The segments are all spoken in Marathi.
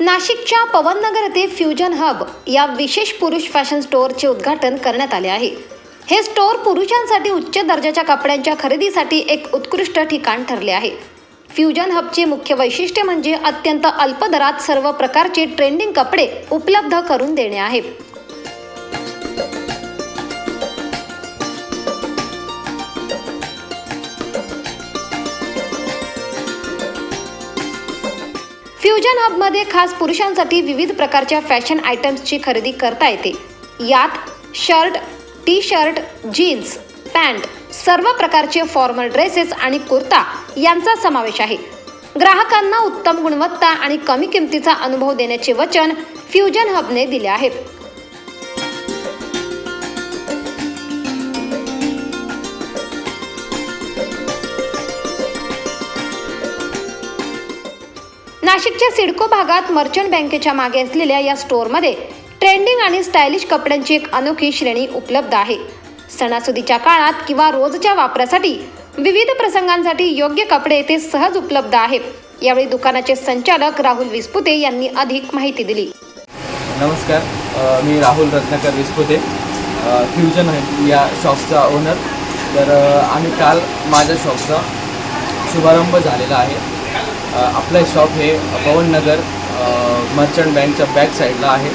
नाशिकच्या पवननगर येथे फ्युजन हब या विशेष पुरुष फॅशन स्टोअरचे उद्घाटन करण्यात आले आहे. हे स्टोअर पुरुषांसाठी उच्च दर्जाच्या कपड्यांच्या खरेदीसाठी एक उत्कृष्ट ठिकाण ठरले आहे. फ्युजन हबचे मुख्य वैशिष्ट्य म्हणजे अत्यंत अल्प दरात सर्व प्रकारचे ट्रेंडिंग कपडे उपलब्ध करून देणे आहे. फ्युजन हबमध्ये खास पुरुषांसाठी विविध प्रकारच्या फॅशन आयटम्सची खरेदी करता येते. यात shirt T shirt jeans pant सर्व प्रकारचे फॉर्मल ड्रेसेस आणि कुर्ता यांचा समावेश आहे. ग्राहकांना उत्तम गुणवत्ता आणि कमी किमतीचा अनुभव देण्याचे वचन फ्युजन हबने दिले आहे नाशिकच्या सिडको भागात मर्चंट बँकेच्या मागे असलेल्या या स्टोअरमध्ये ट्रेंडिंग आणि स्टायलिश कपड्यांची एक अनोखी श्रेणी उपलब्ध आहे. सणासुदीच्या काळात किंवा रोजच्या वापरासाठी विविध प्रसंगांसाठी योग्य कपडे येथे सहज उपलब्ध आहेत. यावेळी दुकानाचे संचालक राहुल विस्पुते यांनी अधिक माहिती दिली. नमस्कार मी राहुल रत्नाकर विस्पुते फ्युजन या शॉपचा ओनर तर आम्ही काल माझ्या शॉपचा शुभारंभ झालेला आहे. आपलं शॉप हे पवननगर मर्चंट बँकच्या बॅक साईडला आहे.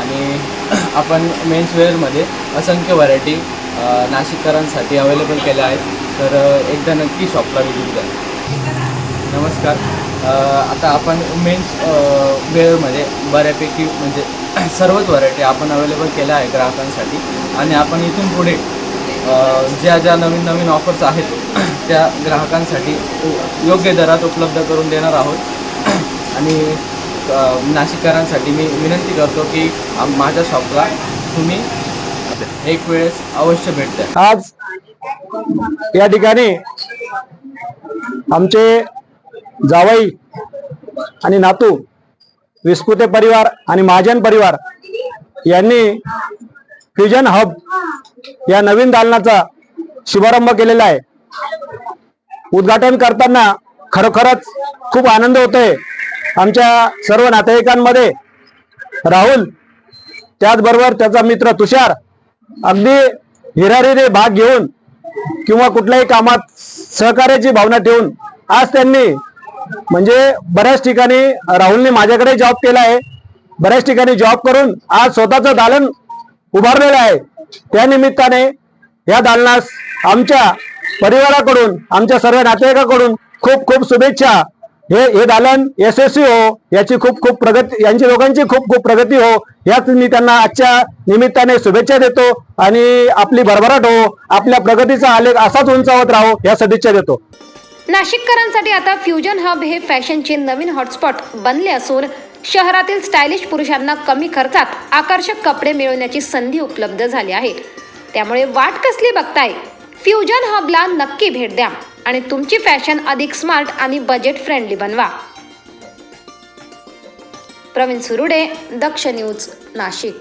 आणि आपण मेन्सवेअरमध्ये असंख्य व्हरायटी नाशिककरांसाठी अवेलेबल केल्या आहेत. तर एकदा नक्की शॉपला विजिट द्या नमस्कार. आता आपण मेन्स वेअरमध्ये बऱ्यापैकी म्हणजे सर्वच व्हरायटी आपण अवेलेबल केल्या आहे ग्राहकांसाठी. आणि आपण इथून पुढे ज्या ज्या नवीन नवीन ऑफर्स आहेत त्या ग्राहकांसाठी योग्य दरात उपलब्ध करून देणार आहोत. आणि नाशिककरांसाठी मी विनंती करतो की माझ्या शॉपला तुम्ही एक वेळेस अवश्य भेट द्या. आज या ठिकाणी आमचे जावई आणि नातू विस्कुते परिवार आणि महाजन परिवार यांनी फ्युजन हब या नवीन दालनाचा शुभारंभ केलेला आहे. उद्घाटन करताना खरोखरच खूप आनंद होतोय. आमच्या सर्व नातेवाईकांमध्ये राहुल त्याचबरोबर त्याचा मित्र तुषार अगदी हिरारीने भाग घेऊन किंवा कुठल्याही कामात सहकार्याची भावना ठेवून आज त्यांनी म्हणजे बऱ्याच ठिकाणी राहुलने माझ्याकडे जॉब केला आहे. बऱ्याच ठिकाणी जॉब करून आज स्वतःचं दालन उभारलेलं आहे. त्या निमित्ताने या दालनास आमच्या परिवाराकडून आमच्या सर्व नातेवाईकाकडून खूप खूप शुभेच्छा. हे हे दालन यशस्वी हो याची खूप खूप प्रगती यांची लोकांची खूप खूप प्रगती हो याच मी त्यांना आजच्या निमित्ताने शुभेच्छा देतो आणि आपली भरभराट हो आपल्या प्रगतीचा आलेख असाच उंचावत राहो या सदिच्छा देतो. नाशिककरांसाठी आता फ्युजन हब हे फॅशनचे नवीन हॉटस्पॉट बनले असून शहरातील स्टायलिश पुरुषांना कमी खर्चात आकर्षक कपडे मिळवण्याची संधी उपलब्ध झाली आहे. त्यामुळे वाट कसली बघताय? फ्युजन हबला नक्की भेट द्या आणि तुमची फॅशन अधिक स्मार्ट आणि बजेट फ्रेंडली बनवा. प्रवीण सुरुडे दक्ष न्यूज नाशिक.